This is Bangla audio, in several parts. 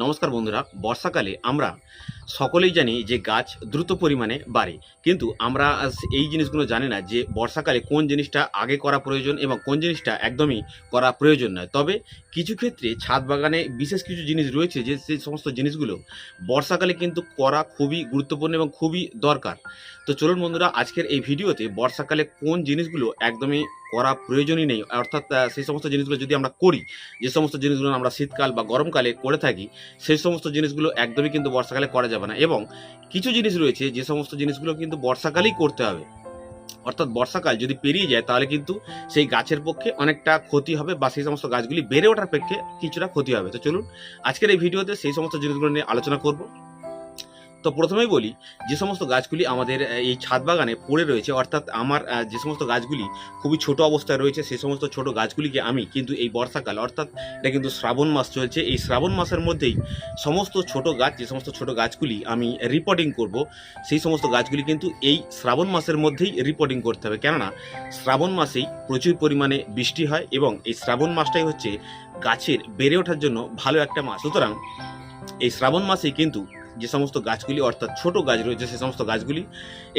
নমস্কার বন্ধুরা, বর্ষাকালে আমরা সকলেই জানি যে গাছ দ্রুত পরিমাণে বাড়ে। কিন্তু আমরা এই জিনিসগুলো জানি না যে বর্ষাকালে কোন জিনিসটা আগে করা প্রয়োজন এবং কোন জিনিসটা একদমই করা প্রয়োজন নয়। তবে কিছু ক্ষেত্রে ছাদ বাগানে বিশেষ কিছু জিনিস রয়েছে যে সেই সমস্ত জিনিসগুলো বর্ষাকালে কিন্তু করা খুবই গুরুত্বপূর্ণ এবং খুবই দরকার। তো চলুন বন্ধুরা, আজকের এই ভিডিওতে বর্ষাকালে কোন জিনিসগুলো একদমই করা প্রয়োজনই নেই। অর্থাৎ সেই সমস্ত জিনিসগুলো যদি আমরা করি, যে সমস্ত জিনিসগুলো আমরা শীতকাল বা গরমকালে করে থাকি, সেই সমস্ত জিনিসগুলো একদমই কিন্তু বর্ষাকালে করা যাবে না। এবং কিছু জিনিস রয়েছে, যে সমস্ত জিনিসগুলো কিন্তু বর্ষাকালেই করতে হবে। অর্থাৎ, বর্ষাকাল যদি পেরিয়ে যায়, তাহলে কিন্তু সেই গাছের পক্ষে অনেকটা ক্ষতি হবে বা সেই সমস্ত গাছগুলি বেড়ে ওঠার পক্ষে কিছুটা ক্ষতি হবে। তো চলুন, আজকের এই ভিডিওতে সেই সমস্ত জিনিসগুলো নিয়ে আলোচনা করব। তো প্রথমেই বলি, যে সমস্ত গাছগুলি আমাদের এই ছাদ বাগানে পড়ে রয়েছে, অর্থাৎ আমার যে সমস্ত গাছগুলি খুবই ছোট অবস্থায় রয়েছে সেই সমস্ত ছোট গাছগুলিকে আমি কিন্তু এই বর্ষাকাল, অর্থাৎ এটা কিন্তু শ্রাবণ মাস চলছে, এই শ্রাবণ মাসের মধ্যেই সমস্ত ছোট গাছ, যে সমস্ত ছোট গাছগুলি আমি রিপোর্টিং করব, সেই সমস্ত গাছগুলি কিন্তু এই শ্রাবণ মাসের মধ্যেই রিপোর্টিং করতে হবে। কেননা, শ্রাবণ মাসেই প্রচুর পরিমাণে বৃষ্টি হয় এবং এই শ্রাবণ মাসটাই হচ্ছে গাছের বেড়ে ওঠার জন্য ভালো একটা মাস। সুতরাং এই শ্রাবণ মাসেই কিন্তু যে সমস্ত গাছগুলি, অর্থাৎ ছোট গাছ রয়েছে সে সমস্ত গাছগুলি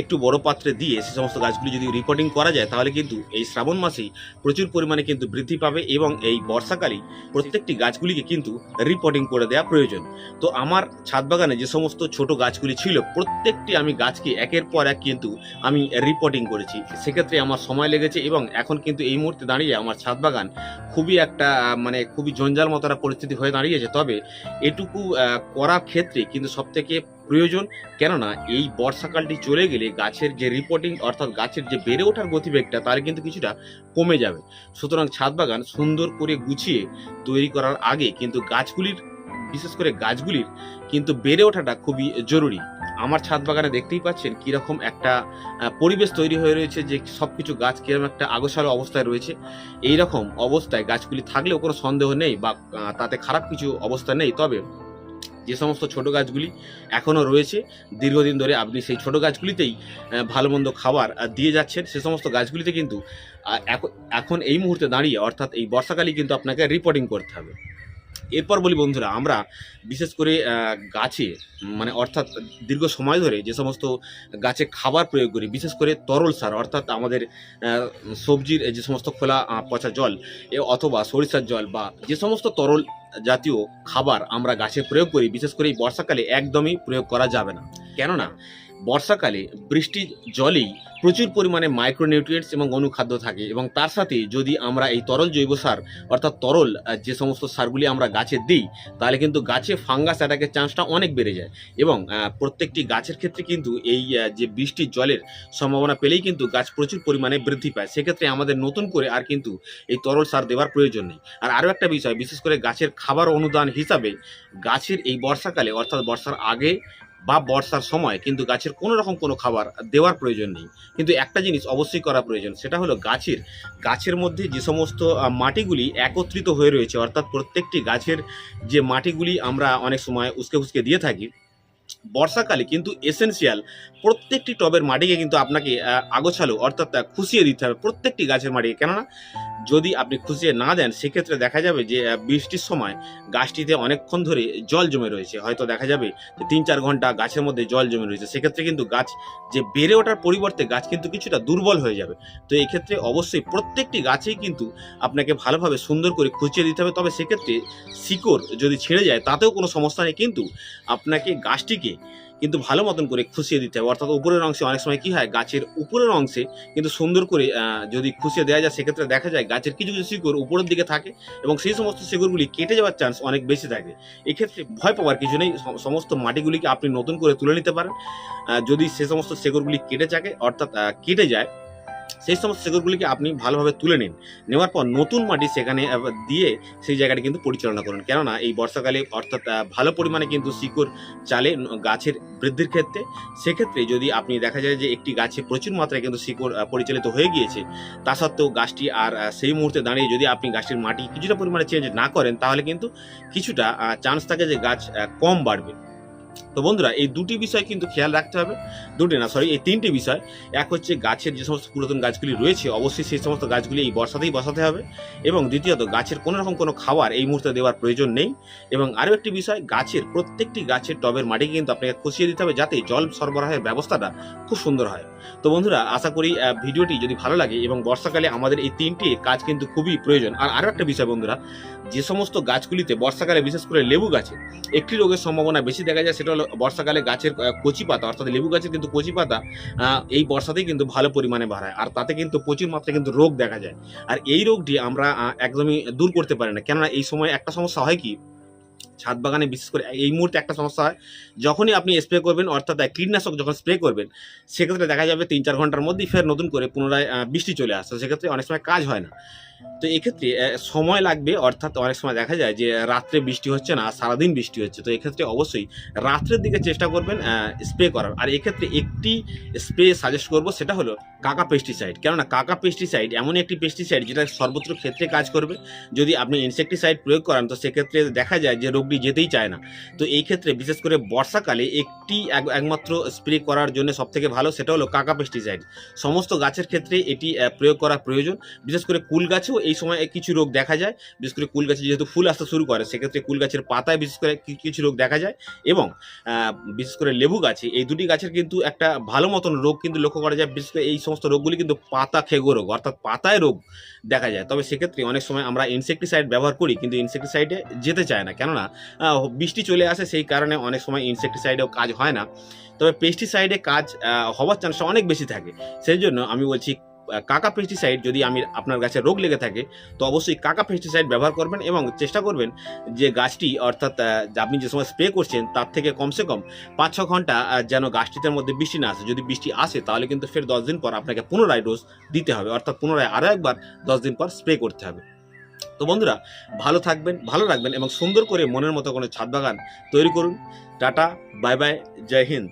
একটু বড় পাত্রে দিয়ে সে সমস্ত গাছগুলি যদি রিপোর্টিং করা যায়, তাহলে কিন্তু এই শ্রাবণ মাসেই প্রচুর পরিমাণে কিন্তু বৃদ্ধি পাবে এবং এই বর্ষাকালেই প্রত্যেকটি গাছগুলিকে কিন্তু রিপোর্টিং করে দেওয়া প্রয়োজন। তো আমার ছাদ বাগানে যে সমস্ত ছোট গাছগুলি ছিল, প্রত্যেকটি আমি গাছকে একের পর এক কিন্তু আমি রিপোর্টিং করেছি। সেক্ষেত্রে আমার সময় লেগেছে এবং এখন কিন্তু এই মুহূর্তে দাঁড়িয়ে আমার ছাদ বাগান খুবই একটা মানে খুবই জঞ্জাল মতো পরিস্থিতি হয়ে দাঁড়িয়েছে। তবে এটুকু করার ক্ষেত্রে কিন্তু সব থেকে প্রয়োজন। কেননা এই বর্ষাকালটি চলে গেলে গাছের যে রিপোর্টিং অর্থাৎ গাছের যে বেড়ে ওঠার গতিবেগটা, তার কিন্তু কিছুটা কমে যাবে। সুতরাং ছাদ বাগান সুন্দর করে গুছিয়ে তৈরি করার আগে কিন্তু গাছগুলির, বিশেষ করে গাছগুলির কিন্তু বেড়ে ওঠাটা খুবই জরুরি। আমার ছাদ বাগানে দেখতেই পাচ্ছেন কীরকম একটা পরিবেশ তৈরি হয়ে রয়েছে যে সব কিছু গাছ কীরকম একটা আগোছালো অবস্থায় রয়েছে। এই রকম অবস্থায় গাছগুলি থাকলেও কোনো সন্দেহ নেই বা তাতে খারাপ কিছু অবস্থা নেই। তবে যে সমস্ত ছোট গাছগুলি এখনও রয়েছে, দীর্ঘদিন ধরে আপনি সেই ছোট গাছগুলিতেই ভালো মন্দ খাবার দিয়ে যাচ্ছেন, সে সমস্ত গাছগুলিতে কিন্তু এখন- এখন এই মুহূর্তে দাঁড়িয়ে, অর্থাৎ এই বর্ষাকালেই কিন্তু আপনাকে রিপোর্টিং করতে হবে। এরপর বলি বন্ধুরা, আমরা বিশেষ করে গাছে মানে অর্থাৎ দীর্ঘ সময় ধরে যে সমস্ত গাছে খাবার প্রয়োগ করি, বিশেষ করে তরল সার, অর্থাৎ আমাদের সবজির যে সমস্ত খোলা পচা জল অথবা সরিষার জল বা যে সমস্ত তরল জাতীয় খাবার আমরা গাছে প্রয়োগ করি, বিশেষ করে এই বর্ষাকালে একদমই প্রয়োগ করা যাবে না। কেননা বর্ষাকালে বৃষ্টির জলেই প্রচুর পরিমাণে মাইক্রোনিউট্রিয়েন্টস এবং অনুখাদ্য থাকে এবং তার সাথে যদি আমরা এই তরল জৈব সার, অর্থাৎ তরল যে সমস্ত সারগুলি আমরা গাছে দিই, তাহলে কিন্তু গাছে ফাঙ্গাস অ্যাটাকের চান্সটা অনেক বেড়ে যায়। এবং প্রত্যেকটি গাছের ক্ষেত্রে কিন্তু এই যে বৃষ্টির জলের সম্ভাবনা পেলেই কিন্তু গাছ প্রচুর পরিমাণে বৃদ্ধি পায়। সেক্ষেত্রে আমাদের নতুন করে আর কিন্তু এই তরল সার দেওয়ার প্রয়োজন নেই। আর আরও একটা বিষয়, বিশেষ করে গাছের খাবার অনুদান হিসাবে গাছের এই বর্ষাকালে, অর্থাৎ বর্ষার আগে বা বর্ষার সময় কিন্তু গাছের কোনো রকম কোনো খাবার দেওয়ার প্রয়োজন নেই। কিন্তু একটা জিনিস অবশ্যই করা প্রয়োজন, সেটা হলো গাছের গাছের মধ্যে যে সমস্ত মাটিগুলি একত্রিত হয়ে রয়েছে, অর্থাৎ প্রত্যেকটি গাছের যে মাটিগুলি আমরা অনেক সময় উসকে উস্কে দিয়ে থাকি বর্ষাকালে কিন্তু এসেনশিয়াল প্রত্যেকটি টবের মাটিকে কিন্তু আপনাকে আগোছালো অর্থাৎ খুশিয়ে দিতে হবে প্রত্যেকটি গাছের মাটিকে। কেননা, যদি আপনি খুশিয়ে না দেন, সেক্ষেত্রে দেখা যাবে যে বৃষ্টির সময় গাছটিতে অনেকক্ষণ ধরে জল জমে রয়েছে। হয়তো দেখা যাবে যে তিন চার ঘণ্টা গাছের মধ্যে জল জমে রয়েছে। সেক্ষেত্রে কিন্তু গাছ, যে বেড়ে ওঠার পরিবর্তে গাছ কিন্তু কিছুটা দুর্বল হয়ে যাবে। তো এক্ষেত্রে অবশ্যই প্রত্যেকটি গাছেই কিন্তু আপনাকে ভালোভাবে সুন্দর করে খুঁচিয়ে দিতে হবে। তবে সেক্ষেত্রে শিকড় যদি ছেড়ে যায়, তাতেও কোনো সমস্যা নেই। কিন্তু আপনাকে গাছটিকে কিন্তু ভালো মতন করে খুশিয়ে দিতে হবে। অর্থাৎ উপরের অংশে অনেক সময় কি হয়, গাছের উপরের অংশে কিন্তু সুন্দর করে যদি খুশিয়ে দেওয়া যায়, সেক্ষেত্রে দেখা যায় গাছের কিছু কিছু শিকড় উপরের দিকে থাকে এবং সেই সমস্ত শিকড়গুলি কেটে যাওয়ার চান্স অনেক বেশি থাকে। এক্ষেত্রে ভয় পাওয়ার কিছু নেই। সমস্ত মাটিগুলিকে আপনি নতুন করে তুলে নিতে পারেন। যদি সে সমস্ত শিকড়গুলি কেটে থাকে, অর্থাৎ কেটে যায় সেই সমস্ত শিকড়গুলিকে আপনি ভালোভাবে তুলে নিন। নেওয়ার পর নতুন মাটি সেখানে দিয়ে সেই জায়গাটি কিন্তু পরিচালনা করুন। কেননা এই বর্ষাকালে অর্থাৎ ভালো পরিমাণে কিন্তু শিকড় চালে গাছের বৃদ্ধির ক্ষেত্রে, সেক্ষেত্রে যদি আপনি দেখা যায় যে একটি গাছে প্রচুর মাত্রায় কিন্তু শিকড় পরিচালিত হয়ে গিয়েছে, তা সত্ত্বেও গাছটি আর সেই মুহূর্তে দাঁড়িয়ে যদি আপনি গাছটির মাটি কিছুটা পরিমাণে চেঞ্জ না করেন, তাহলে কিন্তু কিছুটা চান্স থাকে যে গাছ কম বাড়বে। তো বন্ধুরা, এই দুটি বিষয় কিন্তু খেয়াল রাখতে হবে। দুটি না সরি এই তিনটি বিষয়। এক হচ্ছে গাছের যে সমস্ত পুরাতন গাছগুলি রয়েছে, অবশ্যই সেই সমস্ত গাছগুলি এই বর্ষাতেই বসাতে হবে। এবং দ্বিতীয়ত, গাছের কোনো রকম কোনো খাবার এই মুহূর্তে দেওয়ার প্রয়োজন নেই। এবং আরও একটি বিষয়, গাছের প্রত্যেকটি গাছের টবের মাটিকে কিন্তু আপনাকে খুশিয়ে দিতে হবে যাতে জল সরবরাহের ব্যবস্থাটা খুব সুন্দর হয়। তো বন্ধুরা, আশা করি ভিডিওটি যদি ভালো লাগে এবং বর্ষাকালে আমাদের এই তিনটি কাজ কিন্তু খুবই প্রয়োজন। আর আরও একটা বিষয় বন্ধুরা, যে সমস্ত গাছগুলিতে বর্ষাকালে বিশেষ করে লেবু গাছে একটি রোগের সম্ভাবনা বেশি দেখা যায় সেটা হলো বর্ষাকালে গাছের কচি পাতা, অর্থাৎ লেবু গাছের কিন্তু কচি পাতা এই বর্ষাতেই কিন্তু ভালো পরিমাণে বাড়ায়। আর তাতে কিন্তু প্রচুর মাত্রায় কিন্তু রোগ দেখা যায়। আর এই রোগটি আমরা একদমই দূর করতে পারি না। কেননা এই সময় একটা সমস্যা হয় কি? ছাদ বাগানে বিশেষ করে এই মুহূর্তে একটা সমস্যা হয়। যখনই আপনি স্প্রে করবেন, অর্থাৎ কীটনাশক যখন স্প্রে করবেন, সেক্ষেত্রে দেখা যাবে তিন চার ঘণ্টার মধ্যেই ফের নতুন করে পুনরায় বৃষ্টি চলে আসছে সেক্ষেত্রে অনেক সময় কাজ হয় না। তো এক্ষেত্রে সময় লাগবে, অর্থাৎ অনেক সময় দেখা যায় যে, রাত্রে বৃষ্টি হচ্ছে না, সারাদিন বৃষ্টি হচ্ছে। তো এক্ষেত্রে অবশ্যই রাত্রের দিকে চেষ্টা করবেন স্প্রে করার। আর এক্ষেত্রে একটি স্প্রে সাজেস্ট করব, সেটা হলো কাকা পেস্টিসাইড কেননা কাকা পেস্টিসাইড এমন একটি পেস্টিসাইড যেটা সর্বত্র ক্ষেত্রে কাজ করবে। যদি আপনি ইনসেকটিসাইড প্রয়োগ করেন, তো সেক্ষেত্রে দেখা যায় যে, রোগটি যেতেই চায় না। তো এই ক্ষেত্রে বিশেষ করে বর্ষাকালে একটি একমাত্র স্প্রে করার জন্য সবথেকে ভালো সেটা হলো কাকা পেস্টিসাইড সমস্ত গাছের ক্ষেত্রে এটি প্রয়োগ করা প্রয়োজন। বিশেষ করে কুল গাছেও এই সময় কিছু রোগ দেখা যায়। বিশেষ করে কুল গাছে যেহেতু ফুল আসতে শুরু করে, সেক্ষেত্রে কুল গাছের পাতায় বিশেষ করে কিছু রোগ দেখা যায় এবং বিশেষ করে লেবু গাছে এই দুটি গাছের কিন্তু একটা ভালো মতন রোগ কিন্তু লক্ষ্য করা যায়। বিশেষ করে এই সমস্ত রোগগুলি কিন্তু পাতা খেগো রোগ, অর্থাৎ পাতায় রোগ দেখা যায়। তবে সেক্ষেত্রে অনেক সময় আমরা ইনসেকটিসাইড ব্যবহার করি, কিন্তু ইনসেকটিসাইডে যেতে চায় না। কেননা বৃষ্টি চলে আসে, সেই কারণে অনেক সময় ইনসেকটিসাইডেও কাজ হয় না। তবে পেস্টিসাইডে কাজ হওয়ার চান্সটা অনেক বেশি থাকে। সেই জন্য আমি বলছি কাকা পেস্টিসাইড যদি আমি আপনার গাছে রোগ লেগে থাকে, তো অবশ্যই কাকা পেস্টিসাইড ব্যবহার করবেন এবং চেষ্টা করবেন যে গাছটি, অর্থাৎ আপনি যে সময় স্প্রে করছেন, তার থেকে কমসে কম পাঁচ ছ ঘণ্টা যেন গাছটির মধ্যে বৃষ্টি না আসে। যদি বৃষ্টি আসে, তাহলে কিন্তু ফের দশ দিন পর আপনাকে পুনরায় ডোজ দিতে হবে। অর্থাৎ পুনরায় আরও একবার দশ দিন পর স্প্রে করতে হবে। তো বন্ধুরা, ভালো থাকবেন, ভালো রাখবেন এবং সুন্দর করে মনের মতো কোনো ছাদ বাগান তৈরি করুন। টাটা বাই বাই জয় হিন্দ।